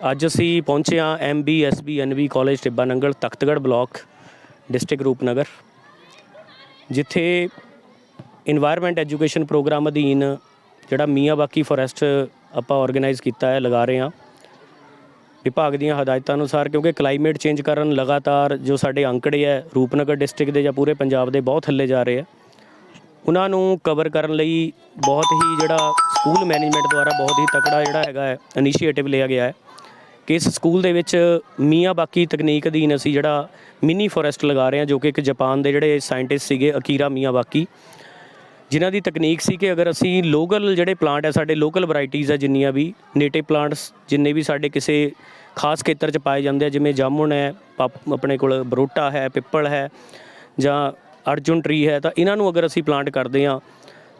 ਅੱਜ ਅਸੀਂ ਪਹੁੰਚੇ ਹਾਂ MBSB NV college Tibba Nangal Takhatgarh block, district Rupnagar, ਜਿੱਥੇ এনवायरमेंट ਐਜੂਕੇਸ਼ਨ ਪ੍ਰੋਗਰਾਮ ਅਧੀਨ ਜਿਹੜਾ ਮੀਆਂ ਬਾਕੀ ਫੋਰੈਸਟ ਆਪਾਂ ਆਰਗੇਨਾਈਜ਼ ਕੀਤਾ ਹੈ, ਲਗਾ ਰਹੇ ਹਾਂ। ਵਿਭਾਗ ਦੀਆਂ ਹਦਾਇਤਾਂ ਅਨੁਸਾਰ ਕਿਉਂਕਿ ਕਲਾਈਮੇਟ ਚੇਂਜ ਕਰਨ ਲਗਾਤਾਰ ਜੋ ਸਾਡੇ ਅੰਕੜੇ ਹੈ, ਰੂਪਨਗਰ ਡਿਸਟ੍ਰਿਕਟ ਦੇ ਜਾਂ ਪੂਰੇ ਪੰਜਾਬ ਦੇ ਬਹੁਤ ਥੱਲੇ ਜਾ ਰਹੇ ਆ ਉਹਨਾਂ ਨੂੰ ਕਵਰ ਕਰਨ ਲਈ ਬਹੁਤ ਹੀ ਜਿਹੜਾ ਸਕੂਲ ਮੈਨੇਜਮੈਂਟ ਦੁਆਰਾ ਬਹੁਤ ਹੀ ਤਕੜਾ ਜਿਹੜਾ ਹੈਗਾ ਇਨੀਸ਼ੀਏਟਿਵ ਲਿਆ ਗਿਆ ਹੈ। ਕਿ ਇਸ ਸਕੂਲ ਦੇ ਵਿੱਚ ਮੀਆਂ ਬਾਕੀ ਤਕਨੀਕ ਅਧੀਨ ਅਸੀਂ ਜਿਹੜਾ ਮਿਨੀ ਫੋਰੈਸਟ ਲਗਾ ਰਹੇ ਹਾਂ, ਜੋ ਕਿ ਇੱਕ ਜਾਪਾਨ ਦੇ ਜਿਹੜੇ ਸਾਇੰਟਿਸਟ ਸੀਗੇ, ਅਕੀਰਾ ਮੀਆਂ ਬਾਕੀ। ਜਿਨ੍ਹਾਂ ਦੀ ਤਕਨੀਕ ਸੀ ਕਿ ਅਗਰ ਅਸੀਂ ਲੋਕਲ ਜਿਹੜੇ ਪਲਾਂਟ ਹੈ, ਸਾਡੇ ਲੋਕਲ ਵੈਰਾਈਟੀਆਂ ਹੈ, ਜਿੰਨੀਆਂ ਵੀ ਨੇਟਿਵ ਪਲਾਂਟਸ ਜਿੰਨੇ ਵੀ ਸਾਡੇ ਕਿਸੇ ਖਾਸ ਖੇਤਰ 'ਚ ਪਾਏ ਜਾਂਦੇ ਆ, ਜਿਵੇਂ ਜਾਮੁਨ ਹੈ ਆਪਣੇ ਕੋਲ ਬਰੋਟਾ ਹੈ, ਪਿੱਪਲ ਹੈ, ਜਾਂ ਅਰਜੁਨ ਟਰੀ ਹੈ, ਤਾਂ ਇਹਨਾਂ ਨੂੰ ਅਗਰ ਅਸੀਂ ਪਲਾਂਟ ਕਰਦੇ ਆ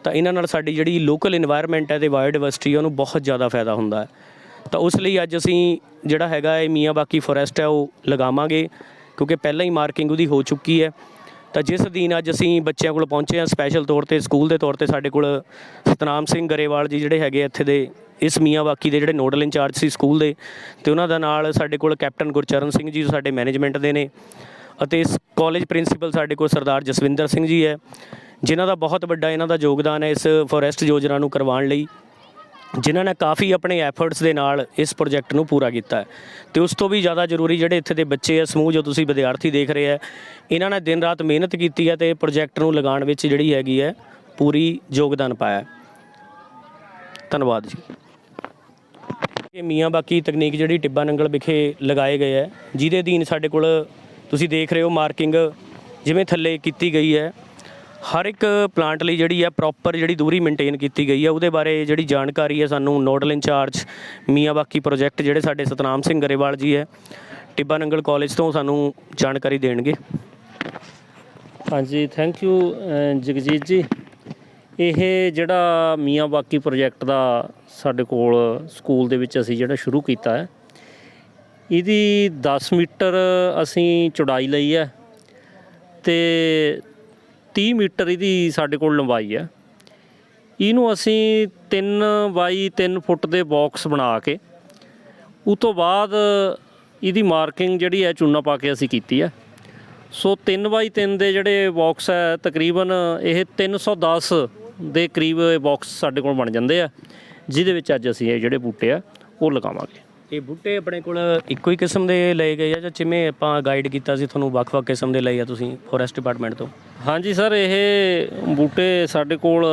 ਤਾਂ ਇਹਨਾਂ ਨਾਲ ਸਾਡੀ ਜਿਹੜੀ ਲੋਕਲ এনवायरमेंट ਹੈ ਤੇ ਬਾਇਓਡਾਇਵਰਸਿਟੀ ਉਹਨੂੰ ਬਹੁਤ ਜ਼ਿਆਦਾ ਫਾਇਦਾ ਹੁੰਦਾ ਹੈ। ਤਾਂ ਉਸ ਲਈ ਅੱਜ ਅਸੀਂ ਜਿਹੜਾ ਹੈਗਾ ਇਹ ਮੀਆਂ ਬਾਕੀ ਫੋਰੈਸਟ ਹੈ ਉਹ ਲਗਾਵਾਂਗੇ, ਕਿਉਂਕਿ ਪਹਿਲਾਂ ਹੀ ਮਾਰਕਿੰਗ ਉਹਦੀ ਹੋ ਚੁੱਕੀ ਹੈ। ਤਾਂ ਜਿਸ ਦਿਨ ਅੱਜ ਅਸੀਂ ਬੱਚਿਆਂ ਕੋਲ ਪਹੁੰਚੇ ਹਾਂ ਸਪੈਸ਼ਲ ਤੌਰ ਤੇ ਸਕੂਲ ਦੇ ਤੌਰ ਤੇ ਸਾਡੇ ਕੋਲ ਸਤਨਾਮ ਸਿੰਘ ਗਰੇਵਾਲ ਜੀ ਜਿਹੜੇ ਹੈਗੇ ਇੱਥੇ ਦੇ, ਇਸ ਮੀਆਂ ਬਾਕੀ ਦੇ ਜਿਹੜੇ ਨੋਡਲ ਇੰਚਾਰਜ ਸੀ ਸਕੂਲ ਦੇ, ਤੇ ਉਹਨਾਂ ਦਾ ਨਾਲ ਸਾਡੇ ਕੋਲ ਕੈਪਟਨ ਗੁਰਚਰਨ ਸਿੰਘ ਜੀ ਸਾਡੇ ਮੈਨੇਜਮੈਂਟ ਦੇ ਨੇ ਅਤੇ ਇਸ ਕਾਲਜ ਪ੍ਰਿੰਸੀਪਲ ਸਾਡੇ ਕੋਲ ਸਰਦਾਰ ਜਸਵਿੰਦਰ ਸਿੰਘ ਜੀ ਹੈ, ਜਿਨ੍ਹਾਂ ਦਾ ਬਹੁਤ ਵੱਡਾ ਇਹਨਾਂ ਦਾ ਯੋਗਦਾਨ ਹੈ ਇਸ ਫੋਰੈਸਟ ਯੋਜਨਾ ਨੂੰ ਕਰਵਾਉਣ ਲਈ। ਜਿਨ੍ਹਾਂ ਨੇ ਕਾਫੀ ਆਪਣੇ ਐਫਰਟਸ ਦੇ ਨਾਲ ਇਸ ਪ੍ਰੋਜੈਕਟ ਨੂੰ ਪੂਰਾ ਕੀਤਾ ਹੈ। ਤੇ ਉਸ ਤੋਂ ਵੀ ਜ਼ਿਆਦਾ ਜ਼ਰੂਰੀ ਜਿਹੜੇ ਇੱਥੇ ਦੇ ਬੱਚੇ ਆ, ਸਮੂਹ ਜੋ ਤੁਸੀਂ ਵਿਦਿਆਰਥੀ ਦੇਖ ਰਹੇ ਆ, ਇਹਨਾਂ ਨੇ ਦਿਨ ਰਾਤ ਮਿਹਨਤ ਕੀਤੀ ਹੈ ਤੇ ਪ੍ਰੋਜੈਕਟ ਨੂੰ ਲਗਾਉਣ ਵਿੱਚ ਜਿਹੜੀ ਹੈਗੀ ਹੈ, ਪੂਰੀ ਯੋਗਦਾਨ ਪਾਇਆ ਧੰਨਵਾਦ ਜੀ। ਇਹ ਮੀਆਂ ਬਾਕੀ ਤਕਨੀਕ ਜਿਹੜੀ ਟਿੱਬਾ ਨੰਗਲ ਵਿਖੇ ਲਗਾਏ ਗਏ ਹੈ, ਜਿਹਦੇ ਅਧੀਨ ਸਾਡੇ ਕੋਲ ਤੁਸੀਂ ਦੇਖ ਰਹੇ ਹੋ ਮਾਰਕਿੰਗ ਜਿਵੇਂ ਥੱਲੇ ਕੀਤੀ ਗਈ ਹੈ। ਹਰ ਇੱਕ ਪਲਾਂਟ ਲਈ ਜਿਹੜੀ ਆ ਪ੍ਰੋਪਰ ਜਿਹੜੀ ਦੂਰੀ ਮੇਨਟੇਨ ਕੀਤੀ ਗਈ ਹੈ ਉਹਦੇ ਬਾਰੇ ਜਿਹੜੀ ਜਾਣਕਾਰੀ ਹੈ ਸਾਨੂੰ ਨੋਡਲ ਇੰਚਾਰਜ ਮੀਆਂ ਬਾਕੀ ਪ੍ਰੋਜੈਕਟ ਜਿਹੜੇ ਸਾਡੇ ਸਤਨਾਮ ਸਿੰਘ ਗਰੇਵਾਲ ਜੀ ਹੈ ਟਿੱਬਾ ਨੰਗਲ ਕਾਲਜ ਤੋਂ ਸਾਨੂੰ ਜਾਣਕਾਰੀ ਦੇਣਗੇ। ਹਾਂਜੀ ਥੈਂਕ ਯੂ ਜਗਜੀਤ ਜੀ। ਇਹ ਜਿਹੜਾ ਮੀਆਂ ਬਾਕੀ ਪ੍ਰੋਜੈਕਟ ਦਾ ਸਾਡੇ ਕੋਲ ਸਕੂਲ ਦੇ ਵਿੱਚ ਅਸੀਂ ਜਿਹੜਾ ਸ਼ੁਰੂ ਕੀਤਾ ਹੈ, ਇਹਦੀ 10 ਮੀਟਰ ਅਸੀਂ ਚੌੜਾਈ ਲਈ ਹੈ ਤੇ 30 ਮੀਟਰ ਇਹਦੀ ਸਾਡੇ ਕੋਲ ਲੰਬਾਈ ਹੈ। ਇਹਨੂੰ ਅਸੀਂ 3 ਬਾਈ 3 ਫੁੱਟ ਦੇ ਬਾਕਸ ਬਣਾ ਕੇ ਉਸ ਤੋਂ ਬਾਅਦ ਇਹਦੀ ਮਾਰਕਿੰਗ ਜਿਹੜੀ ਹੈ ਚੂਨਾ ਪਾ ਕੇ ਅਸੀਂ ਕੀਤੀ ਹੈ। ਸੋ 3 ਬਾਈ 3 ਦੇ ਜਿਹੜੇ ਬਾਕਸ ਹੈ, ਤਕਰੀਬਨ ਇਹ 310 ਦੇ ਕਰੀਬ ਬਾਕਸ ਸਾਡੇ ਕੋਲ ਬਣ ਜਾਂਦੇ ਆ, ਜਿਹਦੇ ਵਿੱਚ ਅੱਜ ਅਸੀਂ ਇਹ ਜਿਹੜੇ ਬੂਟੇ ਆ, ਉਹ ਲਗਾਵਾਂਗੇ। ਇਹ ਬੂਟੇ ਆਪਣੇ ਕੋਲ ਇੱਕੋ ਹੀ ਕਿਸਮ ਦੇ ਲਏ ਗਏ ਆ ਜਾਂ ਜਿਵੇਂ ਆਪਾਂ ਗਾਈਡ ਕੀਤਾ ਸੀ ਤੁਹਾਨੂੰ ਵੱਖ-ਵੱਖ ਕਿਸਮ ਦੇ ਲਏ ਆ ਤੁਸੀਂ ਫੋਰੈਸਟ ਡਿਪਾਰਟਮੈਂਟ ਤੋਂ? ਹਾਂਜੀ ਸਰ ਇਹ ਬੂਟੇ ਸਾਡੇ ਕੋਲ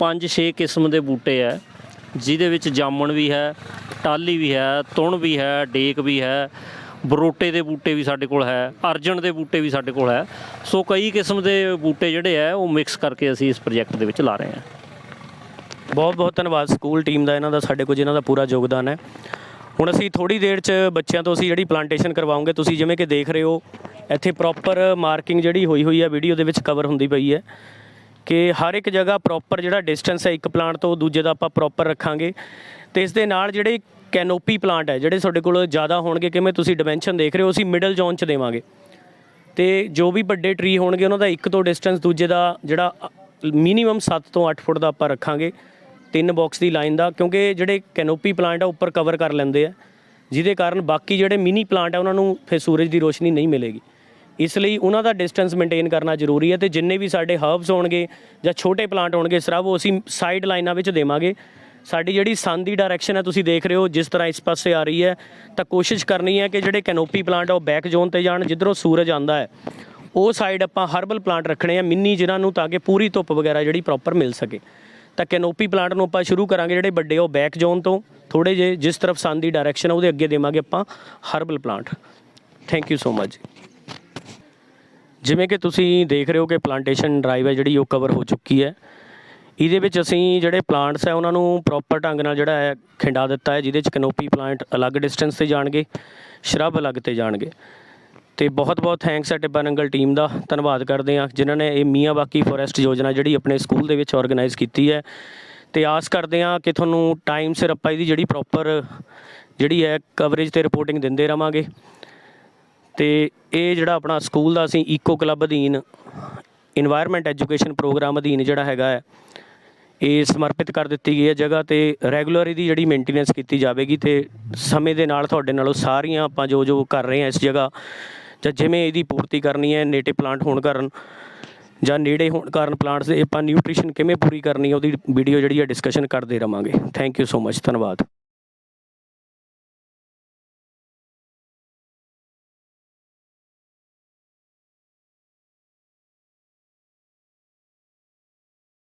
5-6 ਕਿਸਮ ਦੇ ਬੂਟੇ ਆ। ਜਿਹਦੇ ਵਿੱਚ ਜਾਮਣ ਵੀ ਹੈ ਟਾਲੀ ਵੀ ਹੈ ਤੁਣ ਵੀ ਹੈ ਡੇਕ ਵੀ ਹੈ ਬਰੋਟੇ ਦੇ ਬੂਟੇ ਵੀ ਸਾਡੇ ਕੋਲ ਹੈ ਅਰਜਨ ਦੇ ਬੂਟੇ ਵੀ ਸਾਡੇ ਕੋਲ ਹੈ। ਸੋ ਕਈ ਕਿਸਮ ਦੇ ਬੂਟੇ ਜਿਹੜੇ ਆ ਉਹ ਮਿਕਸ ਕਰਕੇ ਅਸੀਂ ਇਸ ਪ੍ਰੋਜੈਕਟ ਦੇ ਵਿੱਚ ਲਾ ਰਹੇ ਹਾਂ ਬਹੁਤ-ਬਹੁਤ ਧੰਨਵਾਦ ਸਕੂਲ ਟੀਮ ਦਾ ਇਹਨਾਂ ਦਾ ਸਾਡੇ ਕੋਲ ਜਿਨ੍ਹਾਂ ਦਾ ਪੂਰਾ ਯੋਗਦਾਨ ਹੈ। ਹੁਣ ਅਸੀਂ ਥੋੜੀ ਦੇਰ 'ਚ ਬੱਚਿਆਂ ਤੋਂ ਅਸੀਂ ਜਿਹੜੀ ਪਲਾਂਟੇਸ਼ਨ ਕਰਵਾਉਂਗੇ, ਤੁਸੀਂ ਜਿਵੇਂ ਕਿ ਦੇਖ ਰਹੇ ਹੋ, ਇੱਥੇ ਪ੍ਰੋਪਰ ਮਾਰਕਿੰਗ ਜਿਹੜੀ ਹੋਈ ਹੋਈ ਹੈ ਵੀਡੀਓ ਦੇ ਵਿੱਚ ਕਵਰ ਹੁੰਦੀ ਪਈ ਹੈ ਕਿ ਹਰ ਇੱਕ ਜਗ੍ਹਾ ਪ੍ਰੋਪਰ ਜਿਹੜਾ ਡਿਸਟੈਂਸ ਹੈ ਇੱਕ ਪਲਾਂਟ ਤੋਂ ਦੂਜੇ ਦਾ ਆਪਾਂ ਪ੍ਰੋਪਰ ਰੱਖਾਂਗੇ ਤੇ ਇਸ ਦੇ ਨਾਲ ਜਿਹੜੇ ਕੈਨੋਪੀ ਪਲਾਂਟ ਹੈ, ਜਿਹੜੇ ਤੁਹਾਡੇ ਕੋਲ ਜ਼ਿਆਦਾ ਹੋਣਗੇ, ਕਿਵੇਂ ਤੁਸੀਂ ਡਾਈਮੈਂਸ਼ਨ ਦੇਖ ਰਹੇ ਹੋ, ਅਸੀਂ ਮਿਡਲ ਜ਼ੋਨ 'ਚ ਦੇਵਾਂਗੇ। ਤੇ ਜੋ ਵੀ ਵੱਡੇ ਟਰੀ ਹੋਣਗੇ, ਉਹਨਾਂ ਦਾ ਇੱਕ ਤੋਂ ਡਿਸਟੈਂਸ ਦੂਜੇ ਦਾ ਜਿਹੜਾ ਮਿਨੀਮਮ 7 ਤੋਂ 8 ਫੁੱਟ ਦਾ ਆਪਾਂ ਰੱਖਾਂਗੇ। ਤਿੰਨ ਬਾਕਸ ਦੀ ਲਾਈਨ ਦਾ, ਕਿਉਂਕਿ ਜਿਹੜੇ ਕੈਨੋਪੀ ਪਲਾਂਟ ਆ, ਉੱਪਰ ਕਵਰ ਕਰ ਲੈਂਦੇ ਆ। ਜਿਹਦੇ ਕਾਰਨ ਬਾਕੀ ਜਿਹੜੇ ਮਿਨੀ ਪਲਾਂਟ ਆ, ਉਹਨਾਂ ਨੂੰ ਫਿਰ ਸੂਰਜ ਦੀ ਰੋਸ਼ਨੀ ਨਹੀਂ ਮਿਲੇਗੀ। ਇਸ ਲਈ ਉਹਨਾਂ ਦਾ ਡਿਸਟੈਂਸ ਮੇਨਟੇਨ ਕਰਨਾ ਜ਼ਰੂਰੀ ਹੈ ਤੇ ਜਿੰਨੇ ਵੀ ਸਾਡੇ ਹਰਬਸ ਹੋਣਗੇ ਜਾਂ ਛੋਟੇ ਪਲਾਂਟ ਹੋਣਗੇ, ਸਭ ਉਹ ਅਸੀਂ ਸਾਈਡ ਲਾਈਨਾਂ ਵਿੱਚ ਦੇਵਾਂਗੇ। ਸਾਡੀ ਜਿਹੜੀ ਸਨ ਦੀ ਡਾਇਰੈਕਸ਼ਨ ਹੈ ਤੁਸੀਂ ਦੇਖ ਰਹੇ ਹੋ, ਜਿਸ ਤਰ੍ਹਾਂ ਇਸ ਪਾਸੇ ਆ ਰਹੀ ਹੈ, ਤਾਂ ਕੋਸ਼ਿਸ਼ ਕਰਨੀ ਹੈ ਕਿ ਜਿਹੜੇ ਕੈਨੋਪੀ ਪਲਾਂਟ ਆ, ਉਹ ਬੈਕ ਜ਼ੋਨ ਤੇ ਜਾਣ, ਜਿੱਧਰੋਂ ਸੂਰਜ ਆਂਦਾ ਹੈ। ਉਹ ਸਾਈਡ ਆਪਾਂ ਹਰਬਲ ਪਲਾਂਟ ਰੱਖਣੇ ਆ ਮਿੰਨੀ ਜਿਨ੍ਹਾਂ ਨੂੰ ਤਾਂ ਕਿ ਪੂਰੀ ਧੁੱਪ ਵਗੈਰਾ ਜਿਹੜੀ ਪ੍ਰੋਪਰ ਮਿਲ ਸਕੇ। ਤਾਂ ਕੈਨੋਪੀ ਪਲਾਂਟ ਨੂੰ ਆਪਾਂ ਸ਼ੁਰੂ ਕਰਾਂਗੇ ਜਿਹੜੇ ਵੱਡੇ ਉਹ ਬੈਕ ਜ਼ੋਨ ਤੋਂ। ਥੋੜੇ ਜੇ ਜਿਸ ਤਰਫ ਸਨ ਦੀ ਡਾਇਰੈਕਸ਼ਨ ਉਹਦੇ ਅੱਗੇ ਦੇਵਾਂਗੇ ਆਪਾਂ herbal plant thank you so much ਜਿਵੇਂ ਕਿ ਤੁਸੀਂ ਦੇਖ ਰਹੇ ਹੋ ਕਿ ਪਲਾਂਟੇਸ਼ਨ ਡਰਾਈਵ ਹੈ ਜਿਹੜੀ, ਉਹ ਕਵਰ ਹੋ ਚੁੱਕੀ ਹੈ। ਇਹਦੇ ਵਿੱਚ ਅਸੀਂ ਜਿਹੜੇ ਪਲਾਂਟਸ ਹੈ, ਉਹਨਾਂ ਨੂੰ ਪ੍ਰੋਪਰ ਢੰਗ ਨਾਲ ਜਿਹੜਾ ਹੈ ਖਿੰਡਾ ਦਿੱਤਾ ਹੈ, ਜਿਹਦੇ ਚ ਕੈਨੋਪੀ ਪਲਾਂਟ ਅਲੱਗ ਡਿਸਟੈਂਸ ਤੇ ਜਾਣਗੇ, ਸ਼ਰਬ ਅਲੱਗ ਤੇ ਜਾਣਗੇ। ਤੇ ਬਹੁਤ ਬਹੁਤ ਥੈਂਕਸ ਹੈ ਟਿੱਬਾ ਨੰਗਲ ਟੀਮ ਦਾ, ਧੰਨਵਾਦ ਕਰਦੇ ਹਾਂ, ਜਿਨ੍ਹਾਂ ਨੇ ਇਹ ਮੀਆਂ ਬਾਕੀ ਫੋਰੈਸਟ ਯੋਜਨਾ ਜਿਹੜੀ ਆਪਣੇ ਸਕੂਲ ਦੇ ਵਿੱਚ ਆਰਗੇਨਾਈਜ਼ ਕੀਤੀ ਹੈ। ਤੇ ਆਸ ਕਰਦੇ ਹਾਂ ਕਿ ਤੁਹਾਨੂੰ ਟਾਈਮ ਸਿਰ ਆਪਾਂ ਇਹਦੀ ਜਿਹੜੀ ਪ੍ਰੋਪਰ ਜਿਹੜੀ ਹੈ ਕਵਰੇਜ ਤੇ ਰਿਪੋਰਟਿੰਗ ਦਿੰਦੇ ਰਵਾਂਗੇ। ਤੇ ਇਹ ਜਿਹੜਾ ਆਪਣਾ ਸਕੂਲ ਦਾ ਅਸੀਂ ਈਕੋ ਕਲੱਬ ਅਧੀਨ এনवायरमेंट ਐਜੂਕੇਸ਼ਨ ਪ੍ਰੋਗਰਾਮ ਅਧੀਨ ਜਿਹੜਾ ਹੈਗਾ ਹੈ, ਇਹ ਸਮਰਪਿਤ ਕਰ ਦਿੱਤੀ ਗਈ ਹੈ ਜਗ੍ਹਾ ਤੇ ਰੈਗੂਲਰ ਇਹਦੀ ਜਿਹੜੀ ਮੇਨਟੇਨੈਂਸ ਕੀਤੀ ਜਾਵੇਗੀ ਤੇ ਸਮੇਂ ਦੇ ਨਾਲ ਤੁਹਾਡੇ ਨਾਲੋਂ ਸਾਰੀਆਂ ਆਪਾਂ ਜੋ ਜੋ ਕਰ ਰਹੇ ਹਾਂ ਇਸ ਜਗ੍ਹਾ ਜਾਂ ਜਿਵੇਂ ਇਹਦੀ ਪੂਰਤੀ ਕਰਨੀ ਹੈ, ਨੇਟੇ ਪਲਾਂਟ ਹੋਣ ਕਾਰਨ ਜਾਂ ਨੇੜੇ ਹੋਣ ਕਾਰਨ ਪਲਾਂਟਸ ਦੇ ਆਪਾਂ ਨਿਊਟ੍ਰੀਸ਼ਨ ਕਿਵੇਂ ਪੂਰੀ ਕਰਨੀ ਹੈ, ਉਹਦੀ ਵੀਡੀਓ ਜਿਹੜੀ ਹੈ ਡਿਸਕਸ਼ਨ ਕਰਦੇ ਰਵਾਂਗੇ। ਥੈਂਕ ਯੂ ਸੋ ਮਚ ਧੰਨਵਾਦ।